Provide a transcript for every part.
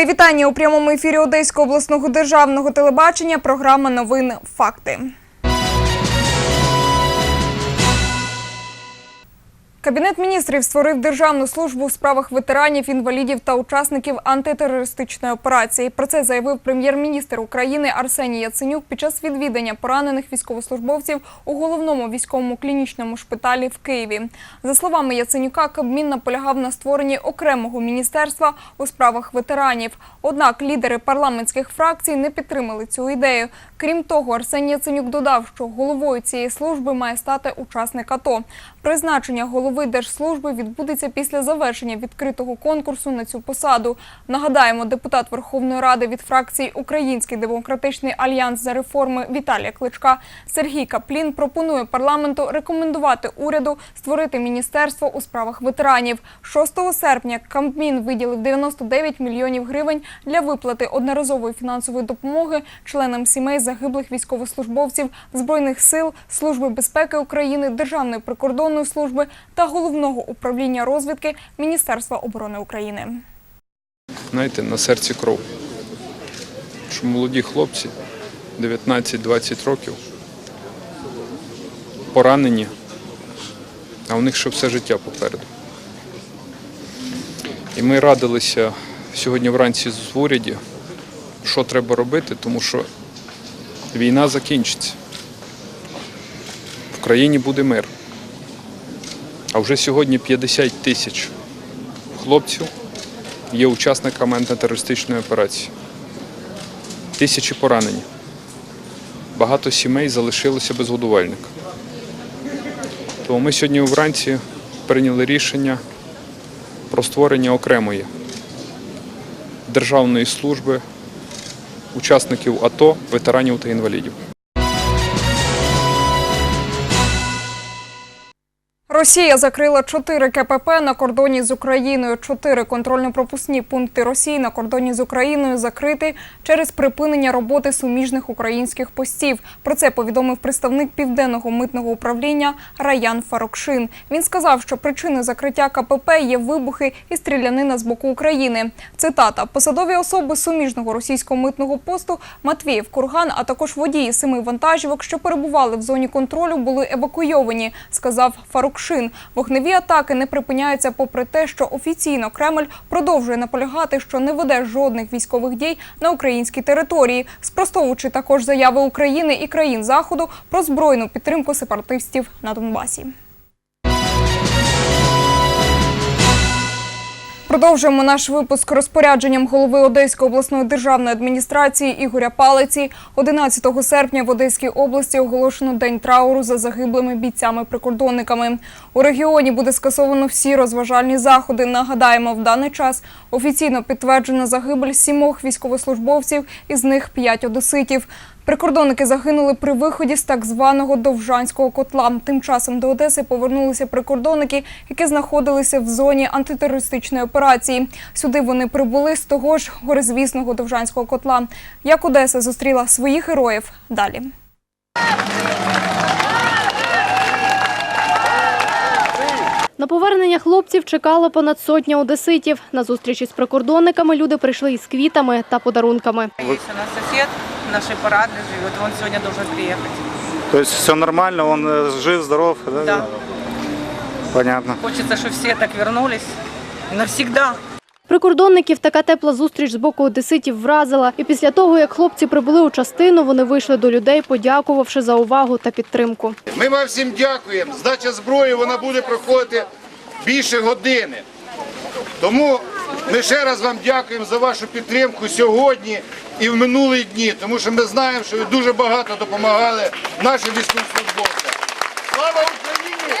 Мої вітання у прямому ефірі Одеського обласного державного телебачення. Програма новин Факти. Кабінет міністрів створив державну службу у справах ветеранів, інвалідів та учасників антитерористичної операції. Про це заявив прем'єр-міністр України Арсеній Яценюк під час відвідання поранених військовослужбовців у головному військовому клінічному шпиталі в Києві. За словами Яценюка, Кабмін наполягав на створенні окремого міністерства у справах ветеранів. Однак лідери парламентських фракцій не підтримали цю ідею. Крім того, Арсеній Яценюк додав, що головою цієї служби має стати учасник АТО. Призначення голови держслужби відбудеться після завершення відкритого конкурсу на цю посаду. Нагадаємо, депутат Верховної Ради від фракції Український демократичний альянс за реформи Віталія Кличка Сергій Каплін пропонує парламенту рекомендувати уряду створити міністерство у справах ветеранів. 6 серпня Кабмін виділив 99 мільйонів гривень для виплати одноразової фінансової допомоги членам сімей загиблих військовослужбовців Збройних сил, Служби безпеки України, Державної прикордонної служби та головного управління розвідки Міністерства оборони України. знаєте, на серці кров. Що молоді хлопці 19-20 років поранені, а у них ще все життя попереду. І ми радилися сьогодні вранці з уряді, що треба робити, тому що війна закінчиться. В країні буде мир. А вже сьогодні 50 тисяч хлопців є учасниками антитерористичної операції. Тисячі поранені. Багато сімей залишилося без годувальника. Тому ми сьогодні вранці прийняли рішення про створення окремої державної служби учасників АТО, ветеранів та інвалідів. Росія закрила чотири КПП на кордоні з Україною. Чотири контрольно-пропускні пункти Росії на кордоні з Україною закриті через припинення роботи суміжних українських постів. Про це повідомив представник південного митного управління Раян Фарокшин. Він сказав, що причиною закриття КПП є вибухи і стрілянина з боку України. Цитата: посадові особи суміжного російського митного посту Матвіїв, Курган, а також водії семи вантажівок, що перебували в зоні контролю, були евакуйовані, сказав Фарукшин. Вогневі атаки не припиняються, попри те, що офіційно Кремль продовжує наполягати, що не веде жодних військових дій на українській території, спростовуючи також заяви України і країн Заходу про збройну підтримку сепаратистів на Донбасі. Продовжуємо наш випуск розпорядженням голови Одеської обласної державної адміністрації Ігоря Палиці. 11 серпня в Одеській області оголошено день трауру за загиблими бійцями-прикордонниками. У регіоні буде скасовано всі розважальні заходи. Нагадаємо, в даний час офіційно підтверджено загибель сімох військовослужбовців, із них п'ять одеситів. Прикордонники загинули при виході з так званого Довжанського котла. Тим часом до Одеси повернулися прикордонники, які знаходилися в зоні антитерористичної операції. Сюди вони прибули з того ж горизвісного Довжанського котла. Як Одеса зустріла своїх героїв далі. Повернення хлопців чекала понад сотня одеситів. На зустрічі з прикордонниками люди прийшли із квітами та подарунками. Есть у нас сосед в нашей парадной живет, он сегодня должен приехать. То все нормально, он э, жив, здоров, да? Да. Понятно. Хочется, чтобы все так вернулись навсегда. Прикордонників така тепла зустріч з боку одеситів вразила. І після того, як хлопці прибули у частину, вони вийшли до людей, подякувавши за увагу та підтримку. Ми вам всім дякуємо. Здача зброї вона буде проходити більше години. Тому ми ще раз вам дякуємо за вашу підтримку сьогодні і в минулі дні, тому що ми знаємо, що ви дуже багато допомагали нашим військовослужбовцям. Слава Україні!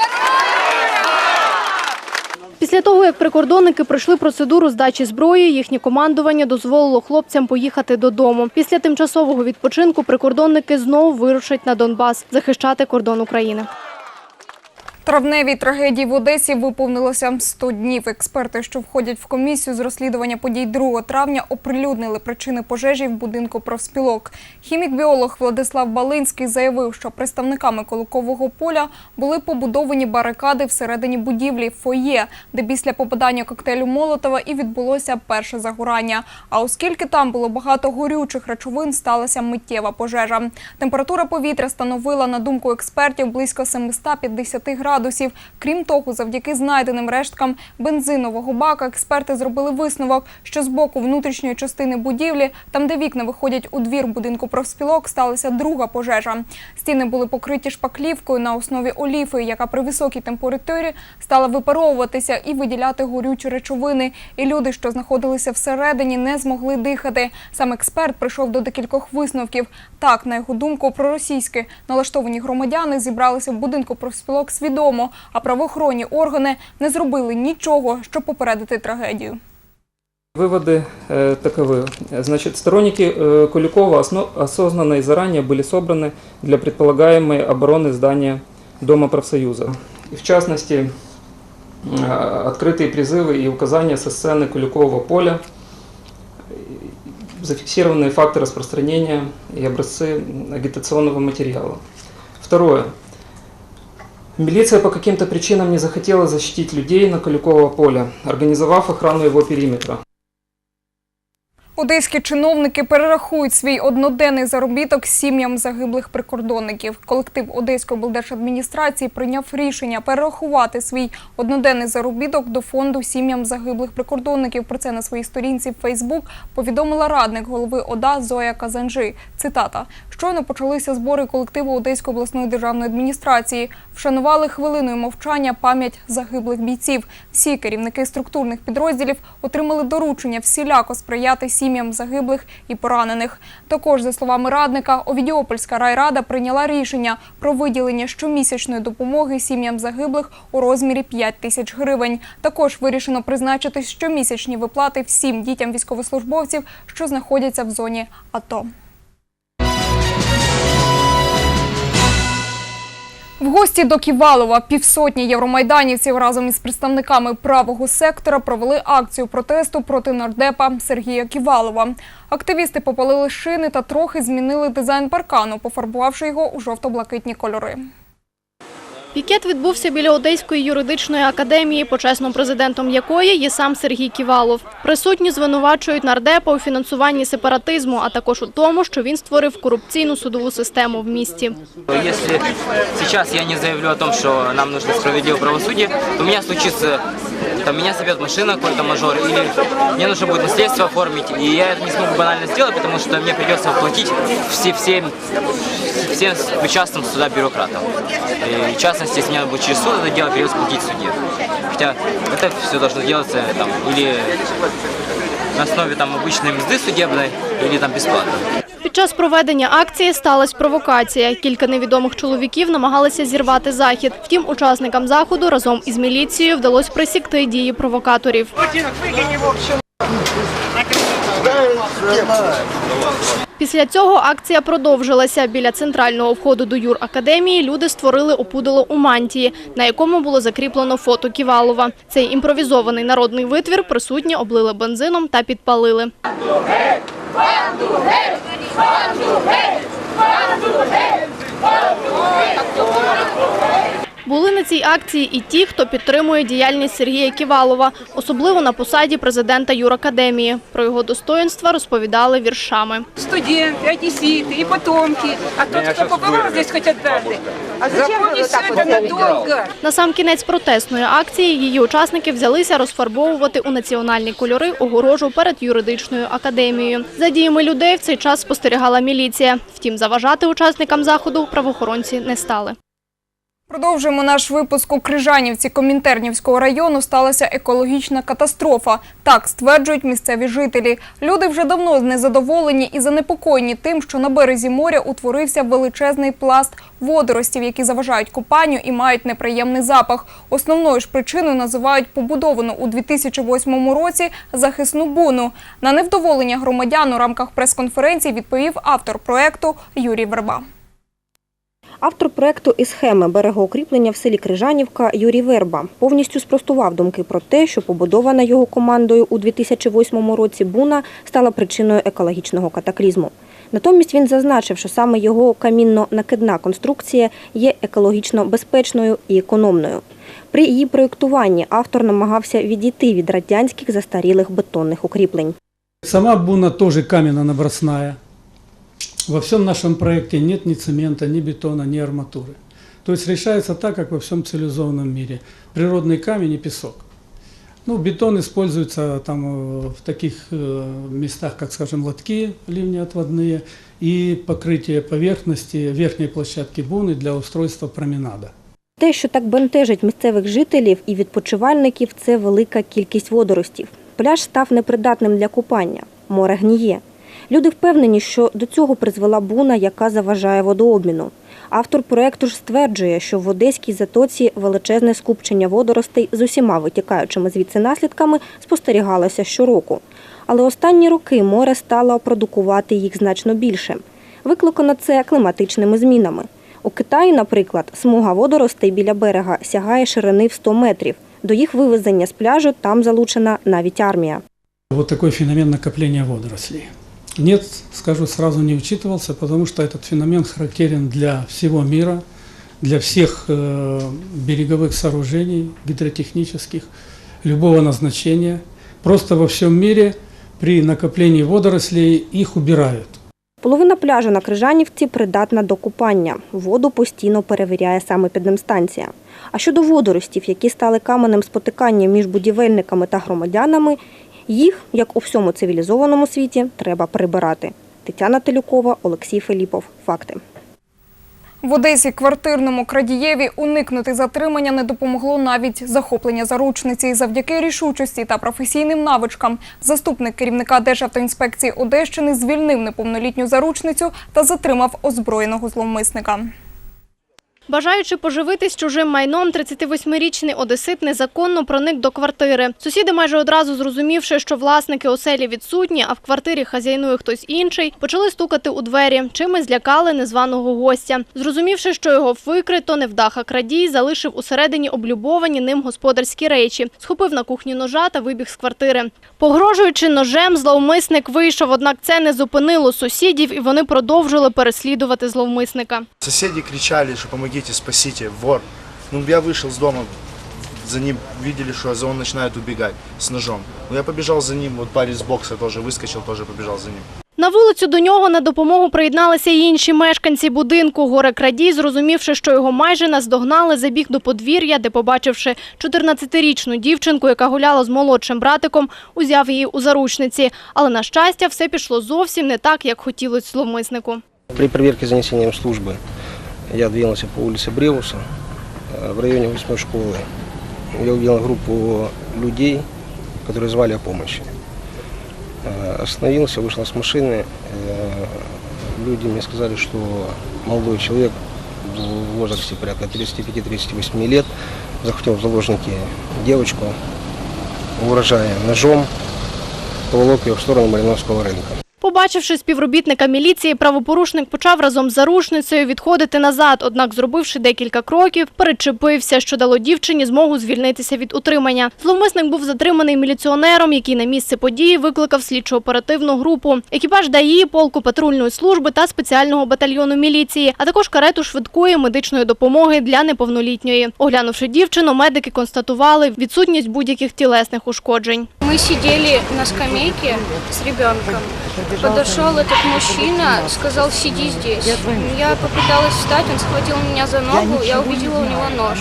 Після того, як прикордонники пройшли процедуру здачі зброї, їхнє командування дозволило хлопцям поїхати додому. Після тимчасового відпочинку прикордонники знову вирушать на Донбас захищати кордон України. Травневій трагедії в Одесі виповнилося 100 днів. Експерти, що входять в комісію з розслідування подій 2 травня, оприлюднили причини пожежі в будинку профспілок. Хімік-біолог Владислав Балинський заявив, що представниками Колокового поля були побудовані барикади всередині будівлі фоє, де після попадання коктейлю Молотова і відбулося перше загорання. А оскільки там було багато горючих речовин, сталася миттєва пожежа. Температура повітря становила, на думку експертів, близько 750 градусів. Крім того, завдяки знайденим решткам бензинового бака, експерти зробили висновок, що з боку внутрішньої частини будівлі, там де вікна виходять у двір будинку профспілок, сталася друга пожежа. Стіни були покриті шпаклівкою на основі оліфи, яка при високій температурі стала випаровуватися і виділяти горючі речовини. І люди, що знаходилися всередині, не змогли дихати. Сам експерт прийшов до декількох висновків. Так, на його думку, проросійські налаштовані громадяни зібралися в будинку профспілок свідомо, а правоохоронні органи не зробили нічого, щоб попередити трагедію. Выводы э, таковы. Значит, сторонники э, Куликова осно- осознанно и заранее были собраны для предполагаемой обороны здания Дома профсоюза. И в частности, э, открытые призывы и указания со сцены Куликового поля, э, зафиксированные факты распространения и образцы агитационного материала. Второе. Милиция по каким-то причинам не захотела защитить людей на Калюково поля, организовав охрану его периметра. Одеські чиновники перерахують свій одноденний заробіток сім'ям загиблих прикордонників. Колектив Одеської облдержадміністрації прийняв рішення перерахувати свій одноденний заробіток до фонду сім'ям загиблих прикордонників. Про це на своїй сторінці в Фейсбук повідомила радник голови ОДА Зоя Казанжи. Цитата: щойно почалися збори колективу Одеської обласної державної адміністрації. Вшанували хвилиною мовчання пам'ять загиблих бійців. Всі керівники структурних підрозділів отримали доручення всіляко сприяти сім'ям загиблих і поранених. Також, за словами радника, Овідіопольська райрада прийняла рішення про виділення щомісячної допомоги сім'ям загиблих у розмірі 5 тисяч гривень. Також вирішено призначити щомісячні виплати всім дітям військовослужбовців, що знаходяться в зоні АТО. В гості до Ківалова півсотні євромайданівців разом із представниками правого сектора провели акцію протесту проти нардепа Сергія Ківалова. Активісти попалили шини та трохи змінили дизайн паркану, пофарбувавши його у жовто-блакитні кольори. Пікет відбувся біля Одеської юридичної академії, почесним президентом якої є сам Сергій Ківалов. Присутні звинувачують нардепа у фінансуванні сепаратизму, а також у тому, що він створив корупційну судову систему в місті. Если сейчас я не заявлю о том, что нам нужно справедливое правосудие, то у меня случится, там меня собьет машина какой-то мажор, или мне нужно будет наследство оформить, и я не смогу банально сделать, потому что мне придется оплатить все, всем, всем причастным суда бюрократам. И, в частности, если мне надо будет через суд это дело, придется платить судье. Хотя это все должно делаться там, или на основе там, обычной мзды судебной, или там бесплатно. Під час проведення акції сталася провокація. Кілька невідомих чоловіків намагалися зірвати захід. Втім, учасникам заходу разом із міліцією вдалося присікти дії провокаторів. Після цього акція продовжилася. Біля центрального входу до юракадемії люди створили опудало у мантії, на якому було закріплено фото Ківалова. Цей імпровізований народний витвір присутні облили бензином та підпалили. Були на цій акції і ті, хто підтримує діяльність Сергія Ківалова, особливо на посаді президента юракадемії. Про його достоинства розповідали віршами. студенты, одесситы и потомки. А тот, кто побывал здесь хоть однажды, запомни все это надолго. На сам кінець протестної акції її учасники взялися розфарбовувати у національні кольори огорожу перед юридичною академією. За діями людей в цей час спостерігала міліція. Втім, заважати учасникам заходу правоохоронці не стали. Продовжуємо наш випуск у Крижанівці Комінтернівського району сталася екологічна катастрофа. Так стверджують місцеві жителі. Люди вже давно незадоволені і занепокоєні тим, що на березі моря утворився величезний пласт водоростів, які заважають купанню і мають неприємний запах. Основною ж причиною називають побудовану у 2008 році захисну буну. На невдоволення громадян у рамках прес-конференції відповів автор проекту Юрій Верба. Автор проекту і схеми берегоукріплення в селі Крижанівка Юрій Верба повністю спростував думки про те, що побудована його командою у 2008 році буна стала причиною екологічного катаклізму. Натомість він зазначив, що саме його камінно-накидна конструкція є екологічно безпечною і економною. При її проєктуванні автор намагався відійти від радянських застарілих бетонних укріплень. Сама буна тоже каменно-набросная Во всем нашем проекте нет ни цемента, ни бетона, ни арматуры. То есть решается так, как во всем цивилизованном мире. Природный камень и песок. Ну, бетон используется там э, в таких э, местах, как, скажем, лотки ливнеотводные и покрытие поверхности верхней площадки буны для устройства променада. Те, що так бентежить місцевих жителів і відпочивальників, це велика кількість водоростів. Пляж став непридатним для купання, море гніє. Люди впевнені, що до цього призвела буна, яка заважає водообміну. Автор проекту ж стверджує, що в Одеській затоці величезне скупчення водоростей з усіма витікаючими звідси наслідками спостерігалося щороку. Але останні роки море стало продукувати їх значно більше. Викликано це кліматичними змінами. У Китаї, наприклад, смуга водоростей біля берега сягає ширини в 100 метрів. До їх вивезення з пляжу там залучена навіть армія. Вот такой феномен накопления водорослей. Нет, скажу сразу, не учитывался, потому что этот феномен характерен для всего мира, для всех э, береговых сооружений гидротехнических, любого назначения. Просто во всем мире при накоплении водорослей их убирают. Половина пляжу на Крижанівці придатна до купання. Воду постійно перевіряє саме підемстанція. А щодо водоростів, які стали каменем спотикання між будівельниками та громадянами, їх, як у всьому цивілізованому світі, треба прибирати. Тетяна Телюкова, Олексій Филіпов. Факти. В Одесі квартирному крадієві уникнути затримання не допомогло навіть захоплення заручниці. Завдяки рішучості та професійним навичкам заступник керівника Державтоінспекції Одещини звільнив неповнолітню заручницю та затримав озброєного зловмисника. Бажаючи поживитись чужим майном, 38-річний одесит незаконно проник до квартири. Сусіди, майже одразу зрозумівши, що власники оселі відсутні, а в квартирі хазяйнує хтось інший, почали стукати у двері, чимось злякали незваного гостя. Зрозумівши, що його викрито, невдаха крадій залишив усередині облюбовані ним господарські речі, схопив на кухні ножа та вибіг з квартири. Погрожуючи ножем, зловмисник вийшов, однак це не зупинило сусідів, і вони продовжили переслідувати зловмисника. Соседи кричали, что помогите, спасите, вор. Ну, я вышел с дома, за ним видели, что он начинает убегать с ножом. Ну, я побежал за ним, вот парень с бокса тоже выскочил, тоже побежал за ним. На вулицю до нього на допомогу приєдналися й інші мешканці будинку. Горе крадій, зрозумівши, що його майже наздогнали, забіг до подвір'я, де, побачивши 14-річну дівчинку, яка гуляла з молодшим братиком, узяв її у заручниці. Але, на щастя, все пішло зовсім не так, як хотілося зловмиснику. При проверке занесением службы я двинулся по улице Бревуса. Э, В районе 8 школы я увидел группу людей, которые звали о помощи. Э, Остановился, вышел с машины. Э, Люди мне сказали, что молодой человек в возрасте порядка 35-38 лет захватил в заложники девочку, угрожая ножом, поволок ее в сторону Малиновского рынка. Побачивши співробітника міліції, правопорушник почав разом з заручницею відходити назад. Однак, зробивши декілька кроків, перечепився, що дало дівчині змогу звільнитися від утримання. Зловмисник був затриманий міліціонером, який на місце події викликав слідчо-оперативну групу. Екіпаж ДАІ, полку патрульної служби та спеціального батальйону міліції, а також карету швидкої медичної допомоги для неповнолітньої. Оглянувши дівчину, медики констатували відсутність будь-яких тілесних ушкоджень. Мы сидели на скамейке с ребенком. Подошел этот мужчина, сказал, сиди здесь. Я попыталась встать, он схватил меня за ногу, я увидела у него нож.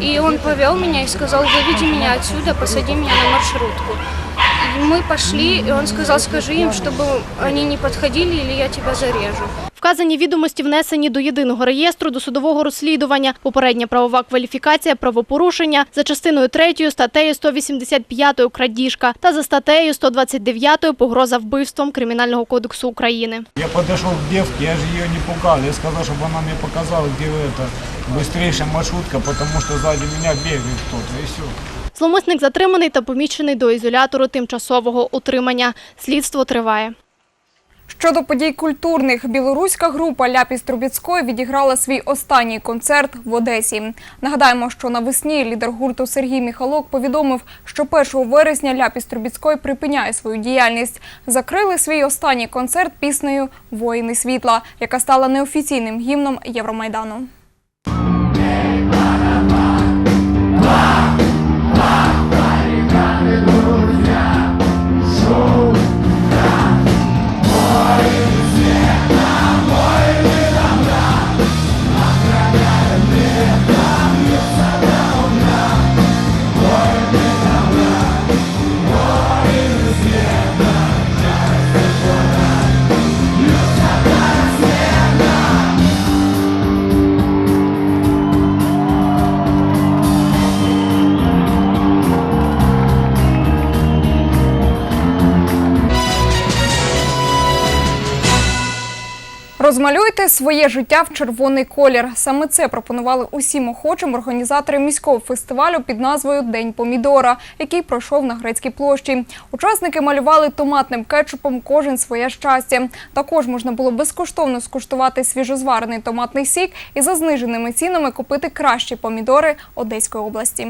И он повел меня и сказал, выведи меня отсюда, посади меня на маршрутку. И мы пошли, и он сказал, скажи им, чтобы они не подходили, или я тебя зарежу. Вказані відомості внесені до єдиного реєстру досудового розслідування. Попередня правова кваліфікація правопорушення за частиною 3 статтею 185 крадіжка та за статтею 129 погроза вбивством Кримінального кодексу України. Я подошел к девке, я же ее не пугал. Я сказал, чтобы она мне показала, где это быстрейшая маршрутка, потому что сзади меня бегает кто-то, и все. Зловмисник затриманий та поміщений до ізолятору тимчасового утримання. Слідство триває. Щодо подій культурних, білоруська група Ляпіс Трубіцької відіграла свій останній концерт в Одесі. Нагадаємо, що навесні лідер гурту Сергій Міхалок повідомив, що 1 вересня Ляпіс Трубіцької припиняє свою діяльність. Закрили свій останній концерт піснею Воїни світла, яка стала неофіційним гімном Євромайдану. Розмалюйте своє життя в червоний колір. Саме це пропонували усім охочим організатори міського фестивалю під назвою День помідора, який пройшов на грецькій площі. Учасники малювали томатним кетчупом кожен своє щастя. Також можна було безкоштовно скуштувати свіжозварений томатний сік і за зниженими цінами купити кращі помідори Одеської області.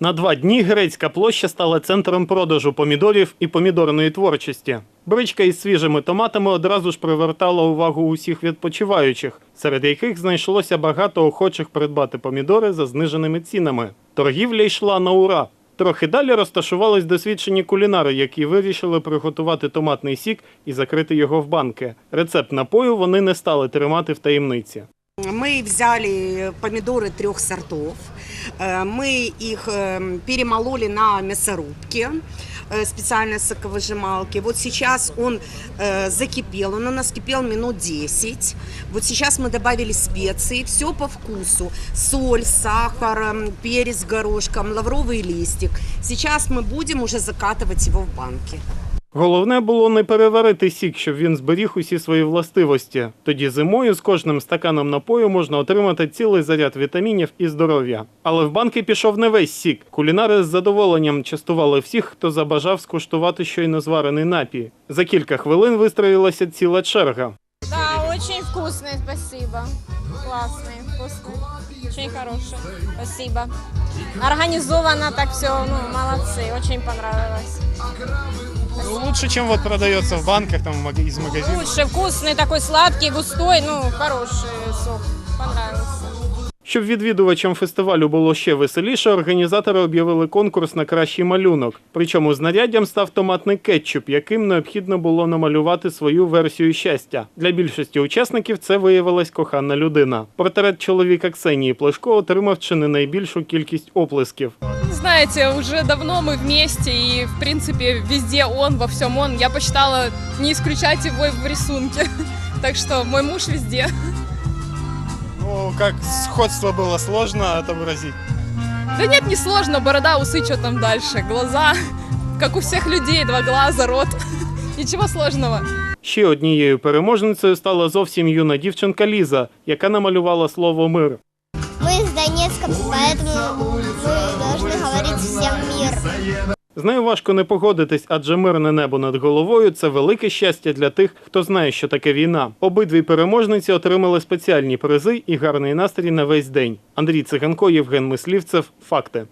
На два дні грецька площа стала центром продажу помідорів і помідорної творчості. Бричка із свіжими томатами одразу ж привертала увагу усіх відпочиваючих, серед яких знайшлося багато охочих придбати помідори за зниженими цінами. Торгівля йшла на ура. Трохи далі розташувались досвідчені кулінари, які вирішили приготувати томатний сік і закрити його в банки. Рецепт напою вони не стали тримати в таємниці. Мы взяли помидоры трех сортов, э, мы их э, перемололи на мясорубке э, специальной соковыжималки. Вот сейчас он э, закипел, он у нас кипел минут 10. Вот сейчас мы добавили специи, все по вкусу. Соль, сахар, м, перец горошком, лавровый листик. Сейчас мы будем уже закатывать его в банки. Головне було не переварити сік, щоб він зберіг усі свої властивості. Тоді зимою з кожним стаканом напою можна отримати цілий заряд вітамінів і здоров'я. Але в банки пішов не весь сік. Кулінари з задоволенням частували всіх, хто забажав скуштувати щойно зварений напій. За кілька хвилин вистроїлася ціла черга. Да, очень вкусный, спасибо. Классный, вкусный. Очень хороший. Спасибо. Организовано так все, ну, молодцы. Очень понравилось. Лучше, чем вот продается в банках там из магазинов. Лучше, вкусный, такой сладкий, густой, ну, хороший сок. Понравился. Щоб відвідувачам фестивалю було ще веселіше, організатори об'явили конкурс на кращий малюнок. Причому знаряддям став томатний кетчуп, яким необхідно було намалювати свою версію щастя. Для більшості учасників це виявилась кохана людина. Портрет чоловіка Ксенії Плешко отримав чи не найбільшу кількість оплесків. Знаете, уже давно мы вместе, и, в принципе, везде он, во всем он. Я посчитала не исключать его в рисунке. Так что мой муж везде. Ну, как сходство было сложно отобразить. Да нет, не сложно. Борода, усы, что там дальше. Глаза, как у всех людей, два глаза, рот. Ничего сложного. Ще однією переможницею стала зовсім юна дівчинка Ліза, яка намалювала слово мир. Мы из Донецка, поэтому з нею важко не погодитись, адже мирне небо над головою це велике щастя для тих, хто знає, що таке війна. Обидві переможниці отримали спеціальні призи і гарний настрій на весь день. Андрій Циганко, Євген Мислівцев. Факти.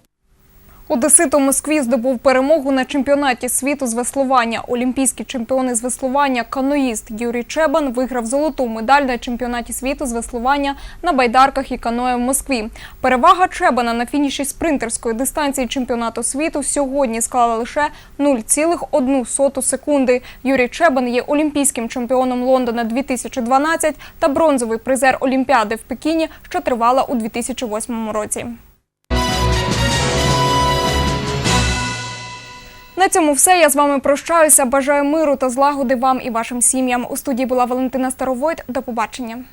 Одесит у Москві здобув перемогу на чемпіонаті світу з веслування. Олімпійський чемпіон із веслування каноїст Юрій Чебан виграв золоту медаль на чемпіонаті світу з веслування на байдарках і каное в Москві. Перевага Чебана на фініші спринтерської дистанції чемпіонату світу сьогодні склала лише 0,1 секунди. Юрій Чебан є олімпійським чемпіоном Лондона 2012 та бронзовий призер Олімпіади в Пекіні, що тривала у 2008 році. На цьому все. Я з вами прощаюся. Бажаю миру та злагоди вам і вашим сім'ям. У студії була Валентина Старовойт. До побачення.